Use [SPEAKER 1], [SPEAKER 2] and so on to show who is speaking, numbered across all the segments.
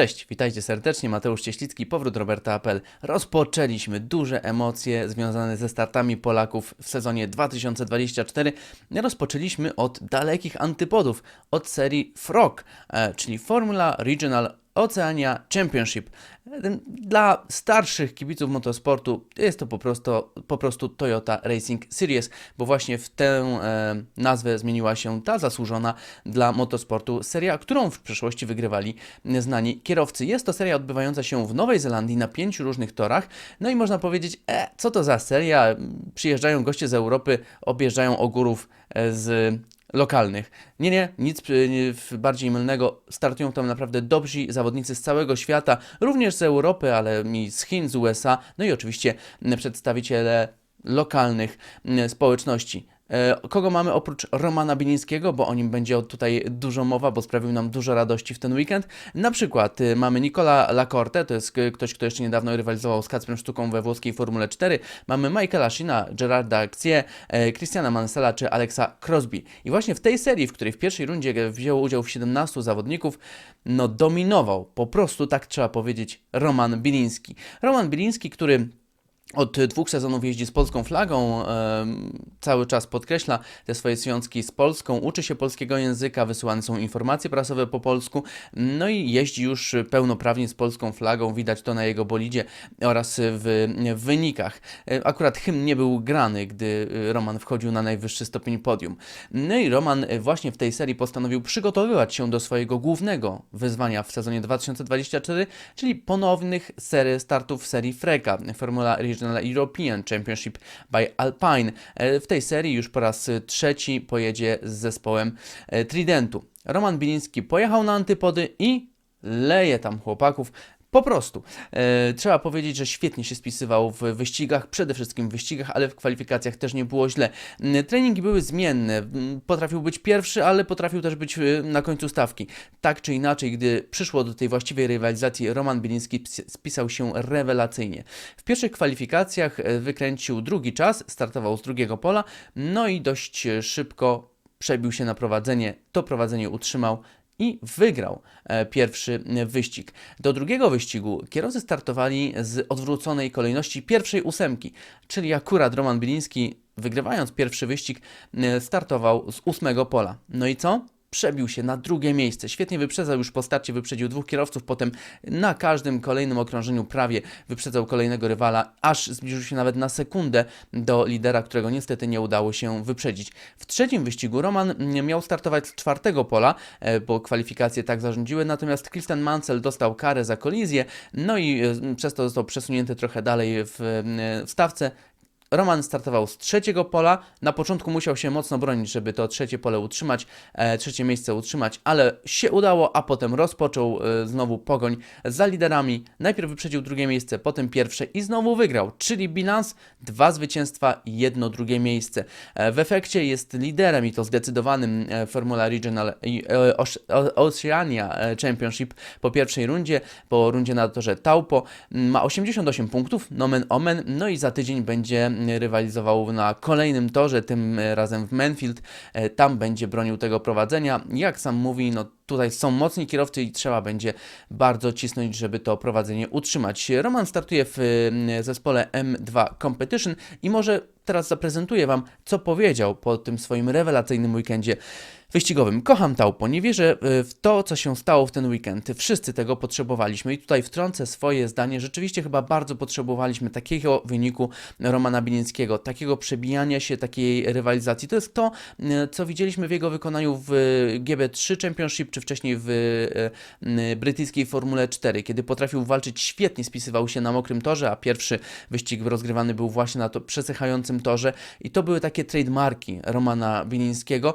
[SPEAKER 1] Cześć, witajcie serdecznie, Mateusz Cieślicki, powrót Roberta Apel. Rozpoczęliśmy duże emocje związane ze startami Polaków w sezonie 2024. Rozpoczęliśmy od dalekich antypodów, od serii FROG, e, czyli Formula Regional Oceania Championship. Dla starszych kibiców motorsportu jest to po prostu, po prostu Toyota Racing Series, bo właśnie w tę e, nazwę zmieniła się ta zasłużona dla motorsportu seria, którą w przeszłości wygrywali znani kierowcy. Jest to seria odbywająca się w Nowej Zelandii na pięciu różnych torach. No i można powiedzieć, e, co to za seria? Przyjeżdżają goście z Europy, objeżdżają ogórów e, z lokalnych. Nie, nie, nic w- bardziej mylnego. Startują tam naprawdę dobrzy zawodnicy z całego świata, również z Europy, ale i z Chin, z USA, no i oczywiście przedstawiciele lokalnych społeczności. E, Kogo mamy oprócz Romana Bilińskiego, bo o nim będzie tutaj dużo mowa, bo sprawił nam dużo radości w ten weekend. Na przykład y, mamy Nicola Lacorte, to jest k- ktoś, kto jeszcze niedawno rywalizował z Kacprem Sztuką we włoskiej Formule 4. Mamy Michaela Shina, Gerarda Xier, e, Christiana Mansella czy Alexa Crosby. I właśnie w tej serii, w której w pierwszej rundzie wzięło udział w 17 zawodników, no dominował, po prostu tak trzeba powiedzieć, Roman Biliński. Roman Biliński, który od dwóch sezonów jeździ z polską flagą, cały czas podkreśla te swoje związki z Polską, uczy się polskiego języka, wysyłane są informacje prasowe po polsku, no i jeździ już pełnoprawnie z polską flagą, widać to na jego bolidzie oraz w, wynikach. E, Akurat hymn nie był grany, gdy Roman wchodził na najwyższy stopień podium. No i Roman właśnie w tej serii postanowił przygotowywać się do swojego głównego wyzwania w sezonie 2024, czyli ponownych serii startów w serii Freka, Formula Regional European Championship by Alpine. E, W tej serii już po raz trzeci pojedzie z zespołem e, Tridentu. Roman Biliński pojechał na antypody i leje tam chłopaków. Po prostu. E, trzeba powiedzieć, że świetnie się spisywał w wyścigach, przede wszystkim w wyścigach, ale w kwalifikacjach też nie było źle. Mm, Treningi były zmienne. Mm, Potrafił być pierwszy, ale potrafił też być e, na końcu stawki. Tak czy inaczej, gdy przyszło do tej właściwej rywalizacji, Roman Biliński spisał się rewelacyjnie. W pierwszych kwalifikacjach e, wykręcił drugi czas, startował z drugiego pola, no i dość e, szybko przebił się na prowadzenie. To prowadzenie utrzymał i wygrał e, pierwszy wyścig. Do drugiego wyścigu kierowcy startowali z odwróconej kolejności pierwszej ósemki, czyli akurat Roman Biliński, wygrywając pierwszy wyścig, e, startował z ósmego pola. No i co? Przebił się na drugie miejsce. Świetnie wyprzedzał już po starcie, wyprzedził dwóch kierowców, potem na każdym kolejnym okrążeniu prawie wyprzedzał kolejnego rywala, aż zbliżył się nawet na sekundę do lidera, którego niestety nie udało się wyprzedzić. W trzecim wyścigu Roman miał startować z czwartego pola, e, bo kwalifikacje tak zarządziły, natomiast Christian Mansell dostał karę za kolizję, no i e, przez to został przesunięty trochę dalej w, e, w stawce. Roman startował z trzeciego pola. Na początku musiał się mocno bronić, żeby to trzecie pole utrzymać, e, trzecie miejsce utrzymać, ale się udało, a potem rozpoczął e, znowu pogoń za liderami. Najpierw wyprzedził drugie miejsce, potem pierwsze i znowu wygrał, czyli bilans dwa zwycięstwa, jedno drugie miejsce. E, w efekcie jest liderem i to zdecydowanym e, Formula Regional e, Oceania e, Championship po pierwszej rundzie, po rundzie na torze Taupo. m, Ma 88 punktów, nomen omen, no i za tydzień będzie rywalizował na kolejnym torze, tym e, razem w Manfield. E, Tam będzie bronił tego prowadzenia. Jak sam mówi, no tutaj są mocni kierowcy i trzeba będzie bardzo cisnąć, żeby to prowadzenie utrzymać. Roman startuje w e, zespole M2 Competition i może teraz zaprezentuję Wam, co powiedział po tym swoim rewelacyjnym weekendzie wyścigowym. Kocham Taupo, nie wierzę y, w to, co się stało w ten weekend. Wszyscy tego potrzebowaliśmy i tutaj wtrącę swoje zdanie. Rzeczywiście chyba bardzo potrzebowaliśmy takiego wyniku Romana Bilińskiego, takiego przebijania się, takiej rywalizacji. To jest to, y, co widzieliśmy w jego wykonaniu w GB3 Championship, czy wcześniej w y, brytyjskiej Formule 4, kiedy potrafił walczyć świetnie, spisywał się na mokrym torze, a pierwszy wyścig rozgrywany był właśnie na to przesychającym torze i to były takie trademarki Romana Bilińskiego.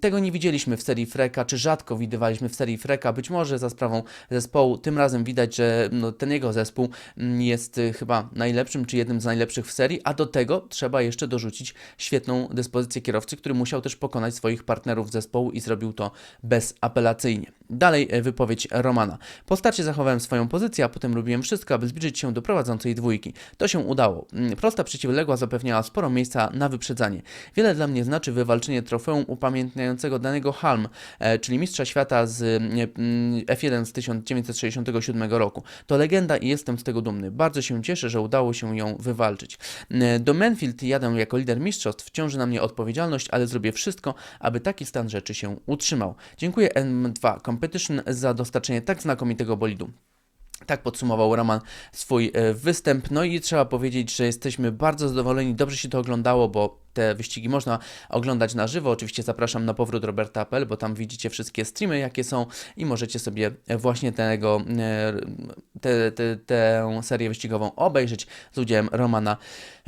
[SPEAKER 1] Tego nie widzieliśmy w serii Freka, czy rzadko widywaliśmy w serii Freka, być może za sprawą zespołu. Tym razem widać, że no, ten jego zespół mm, jest y, chyba najlepszym, czy jednym z najlepszych w serii, a do tego trzeba jeszcze dorzucić świetną dyspozycję kierowcy, który musiał też pokonać swoich partnerów zespołu i zrobił to bezapelacyjnie. Dalej e, wypowiedź Romana. Po starcie zachowałem swoją pozycję, a potem robiłem wszystko, aby zbliżyć się do prowadzącej dwójki. To się udało. Mm, Prosta przeciwległa zapewniała sporo miejsca na wyprzedzanie. Wiele dla mnie znaczy wywalczenie trofeum upamiętniającego Danego Halm, e, czyli mistrza świata z mm, F1 z 1967 roku. To legenda i jestem z tego dumny. Bardzo się cieszę, że udało się ją wywalczyć. E, Do Menfield jadę jako lider mistrzostw, ciąży na mnie odpowiedzialność, ale zrobię wszystko, aby taki stan rzeczy się utrzymał. Dziękuję M2 Competition za dostarczenie tak znakomitego bolidu. Tak podsumował Roman swój e, występ. No i trzeba powiedzieć, że jesteśmy bardzo zadowoleni. Dobrze się to oglądało, bo te wyścigi można oglądać na żywo. Oczywiście zapraszam na powrót Roberta Apel, bo tam widzicie wszystkie streamy, jakie są i możecie sobie właśnie tego, e, te, te, tę serię wyścigową obejrzeć z udziałem Romana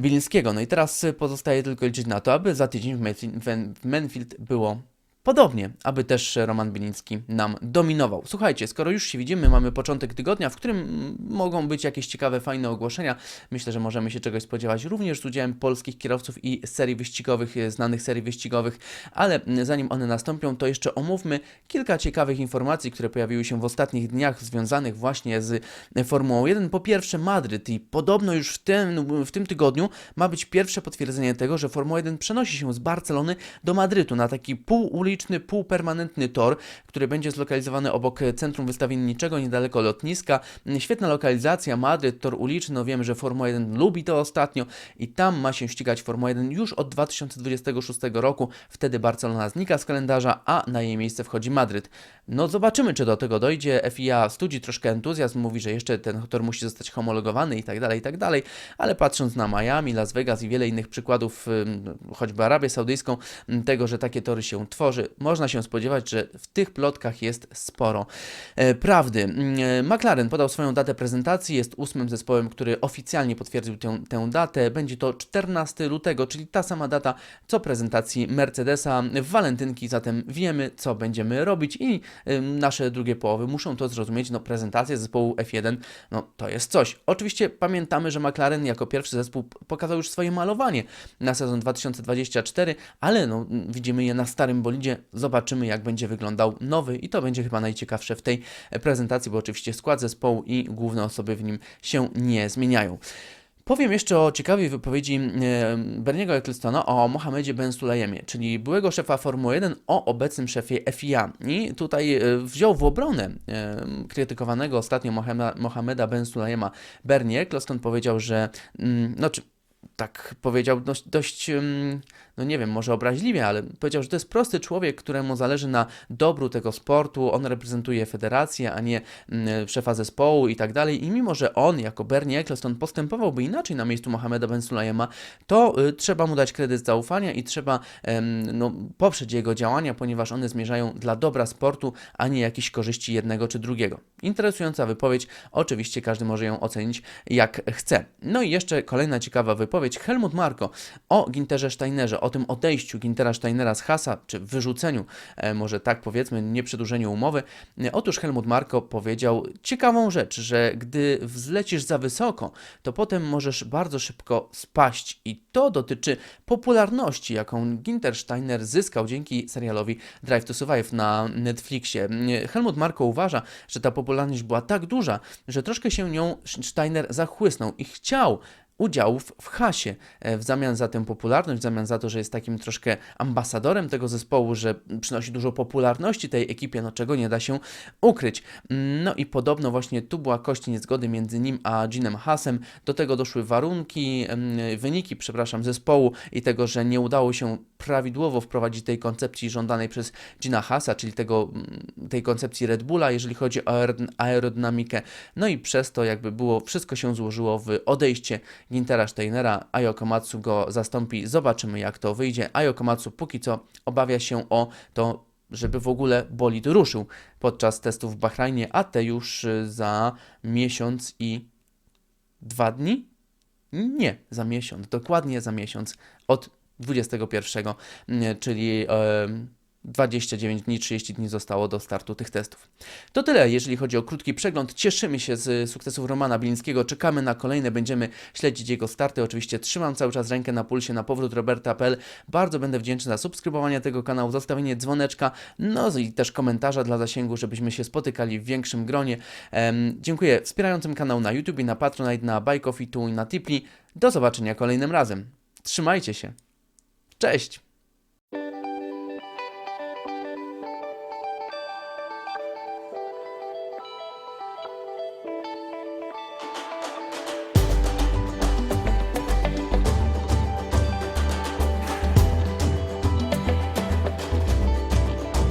[SPEAKER 1] Bilińskiego. No i teraz pozostaje tylko liczyć na to, aby za tydzień w Menfield było Podobnie, aby też Roman Biliński nam dominował. Słuchajcie, skoro już się widzimy, mamy początek tygodnia, w którym mogą być jakieś ciekawe, fajne ogłoszenia. Myślę, że możemy się czegoś spodziewać również z udziałem polskich kierowców i serii wyścigowych, e, znanych serii wyścigowych, ale zanim one nastąpią, to jeszcze omówmy kilka ciekawych informacji, które pojawiły się w ostatnich dniach związanych właśnie z Formułą 1. Po pierwsze Madryt i podobno już w tym, w tym tygodniu ma być pierwsze potwierdzenie tego, że Formuła 1 przenosi się z Barcelony do Madrytu na taki półuliczny, półpermanentny tor, który będzie zlokalizowany obok centrum wystawienniczego, niedaleko lotniska. Świetna lokalizacja, Madryt, tor uliczny, no wiemy, że Formuła 1 lubi to ostatnio i tam ma się ścigać Formuła 1 już od 2026 roku. Wtedy Barcelona znika z kalendarza, a na jej miejsce wchodzi Madryt. No zobaczymy, czy do tego dojdzie. FIA studzi troszkę entuzjazm, mówi, że jeszcze ten tor musi zostać homologowany i tak dalej, i tak dalej, ale patrząc na Miami, Las Vegas i wiele innych przykładów, choćby Arabię Saudyjską, tego, że takie tory się tworzy, można się spodziewać, że w tych plotkach jest sporo e, prawdy. Mm, e, McLaren podał swoją datę prezentacji, jest ósmym zespołem, który oficjalnie potwierdził tę, tę datę. Będzie to 14 lutego, czyli ta sama data co prezentacji Mercedesa w walentynki, zatem wiemy, co będziemy robić i nasze drugie połowy muszą to zrozumieć. No, prezentacja zespołu F1, no to jest coś. Oczywiście pamiętamy, że McLaren jako pierwszy zespół pokazał już swoje malowanie na sezon 2024, ale no, widzimy je na starym bolidzie. Zobaczymy, jak będzie wyglądał nowy i to będzie chyba najciekawsze w tej prezentacji, bo oczywiście skład zespołu i główne osoby w nim się nie zmieniają. Powiem jeszcze o ciekawej wypowiedzi e, Berniego Ecclestona o Mohamedzie Ben Sulejemie, czyli byłego szefa Formuły 1 o obecnym szefie FIA. I tutaj e, wziął w obronę e, krytykowanego ostatnio Mohameda, Ben Sulejema Bernie Eccleston powiedział, że mm, no tak powiedział dość, dość no nie wiem, może obraźliwie, ale powiedział, że to jest prosty człowiek, któremu zależy na dobru tego sportu, on reprezentuje federację, a nie szefa zespołu i tak dalej. I mimo, że on jako Bernie Eccleston postępowałby inaczej na miejscu Mohameda Ben Sulayema, to y, trzeba mu dać kredyt zaufania i trzeba no, poprzeć jego działania, ponieważ one zmierzają dla dobra sportu, a nie jakichś korzyści jednego czy drugiego. Interesująca wypowiedź, oczywiście każdy może ją ocenić jak chce. No i jeszcze kolejna ciekawa wypowiedź. Helmut Marko o Ginterze Steinerze, o tym odejściu Gintera Steinera z Hasa, czy wyrzuceniu, e, może tak powiedzmy, nie przedłużeniu umowy. E, Otóż Helmut Marko powiedział ciekawą rzecz, że gdy wzlecisz za wysoko, to potem możesz bardzo szybko spaść i to dotyczy popularności, jaką Ginter Steiner zyskał dzięki serialowi Drive to Survive na Netflixie. E, Helmut Marko uważa, że ta popularność była tak duża, że troszkę się nią Steiner zachłysnął i chciał udziałów w hasie e, w zamian za tę popularność, w zamian za to, że jest takim troszkę ambasadorem tego zespołu, że przynosi dużo popularności tej ekipie, no czego nie da się ukryć. No i podobno właśnie tu była kość niezgody między nim a Ginem Hasem. Do tego doszły warunki, wyniki, przepraszam, zespołu i tego, że nie udało się prawidłowo wprowadzić tej koncepcji żądanej przez Gina Hasa, czyli tego, mm, tej koncepcji Red Bulla, jeżeli chodzi o aerodyn- aerodynamikę. No i przez to jakby było, wszystko się złożyło w odejście Gintera Steinera. Ayo Komatsu go zastąpi. Zobaczymy jak to wyjdzie. Ayo Komatsu póki co obawia się o to, żeby w ogóle bolid ruszył podczas testów w Bahrajnie, a te już y, za miesiąc i dwa dni? Nie, za miesiąc, dokładnie za miesiąc od 21, mm, czyli em, 29 dni, 30 dni zostało do startu tych testów. To tyle, jeżeli chodzi o krótki przegląd. Cieszymy się z sukcesów Romana Bilińskiego, czekamy na kolejne, będziemy śledzić jego starty. Oczywiście trzymam cały czas rękę na pulsie na powrót Roberta.pl. Bardzo będę wdzięczny za subskrybowanie tego kanału, zostawienie dzwoneczka, no i też komentarza dla zasięgu, żebyśmy się spotykali w większym gronie. Em, dziękuję wspierającym kanał na YouTube, na Patronite, na Buy Coffee, tu i na Tipli. Do zobaczenia kolejnym razem. Trzymajcie się. Cześć!